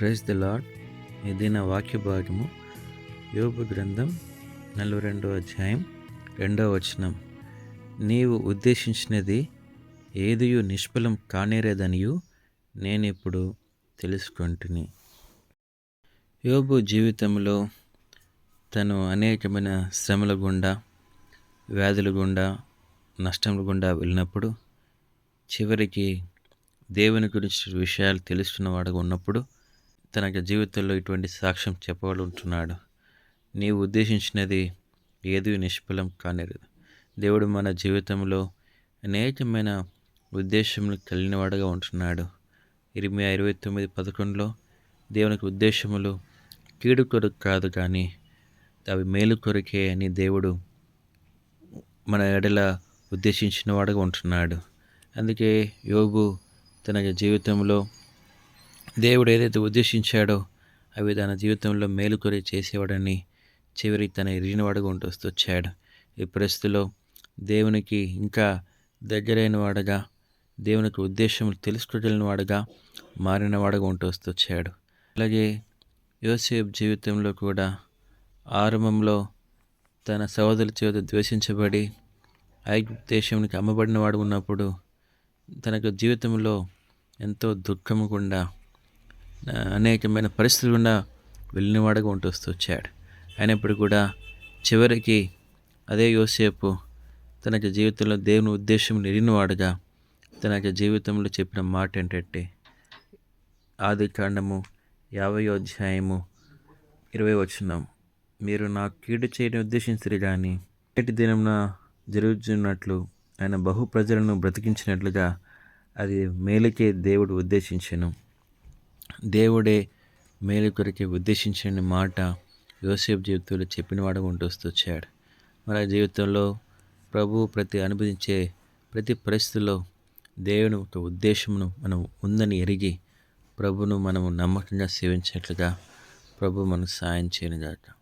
Praise the lord ఏదైనా వాక్య భాగము. యోగు గ్రంథం నలభై రెండో అధ్యాయం రెండవ వచనం. నీవు ఉద్దేశించినది ఏదియు నిష్ఫలం కానేరేదనియు నేను ఇప్పుడు తెలుసుకుంటుని. యోబు జీవితంలో తను అనేకమైన శ్రమల గుండా వ్యాధుల గుండా నష్టముల గుండా వెళ్ళినప్పుడు చివరికి దేవుని గురించి విషయాలు తెలుసుకున్నవాడుగా ఉన్నప్పుడు తన యొక్క జీవితంలో ఇటువంటి సాక్ష్యం చెప్పగలుగుతున్నాడు. నీవు ఉద్దేశించినది ఏది నిష్ఫలం కానేరదు దేవుడు మన జీవితంలో అనేకమైన ఉద్దేశములు కలిగినవాడుగా ఉంటున్నాడు. ఇరవై ఇరవై తొమ్మిది పదకొండులో దేవునికి ఉద్దేశములు కీడు కొరకు కాదు కానీ అవి మేలు కొరకే అని దేవుడు మన ఎడల ఉద్దేశించిన వాడుగా ఉంటున్నాడు. అందుకే యోగు తన జీవితంలో దేవుడు ఏదైతే ఉద్దేశించాడో అవి తన జీవితంలో మేలు కొరి చేసేవాడని చివరి తన ఎరిగినవాడుగా ఉంటూ వస్తూ వచ్చాడు. ఈ పరిస్థితిలో దేవునికి ఇంకా దగ్గరైన వాడుగా దేవునికి ఉద్దేశం తెలుసుకోగలిగిన వాడుగా మారినవాడుగా ఉంటూ వస్తూ వచ్చాడు. అలాగే యోసేఫ్ జీవితంలో కూడా ఆరంభంలో తన సహోదరుల చేత ద్వేషించబడి ఐగుప్తు దేశానికి అమ్మబడిన వాడు ఉన్నప్పుడు తనకు జీవితంలో ఎంతో దుఃఖము గుండా అనేకమైన పరిస్థితులు గుండా వెళ్ళినవాడుగా ఉంటూ వచ్చాడు. అయినప్పుడు కూడా చివరికి అదే యోసేపు తన యొక్క జీవితంలో దేవుని ఉద్దేశం నిరినవాడుగా తన యొక్క జీవితంలో చెప్పిన మాట ఏంటంటే ఆది కాండము యాభై అధ్యాయము ఇరవై వచ్చినాం మీరు నాకు కీడు చేయని ఉద్దేశించరు కానీ నేటి దినంన జరుగుతున్నట్లు ఆయన బహు ప్రజలను బ్రతికించినట్లుగా అది మేలుకే దేవుడు ఉద్దేశించను. దేవుడే మేలు కొరికి ఉద్దేశించిన మాట యోసేపు జీవితంలో చెప్పినవాడు ఉంటూ వస్తూ వచ్చాడు. మన జీవితంలో ప్రభు ప్రతి అనుభవించే ప్రతి పరిస్థితిలో దేవుని ఒక ఉద్దేశమును మనం ఉందని ఎరిగి ప్రభును మనము నమ్మకంగా సేవించినట్లుగా ప్రభు మనకు సాయం చేయను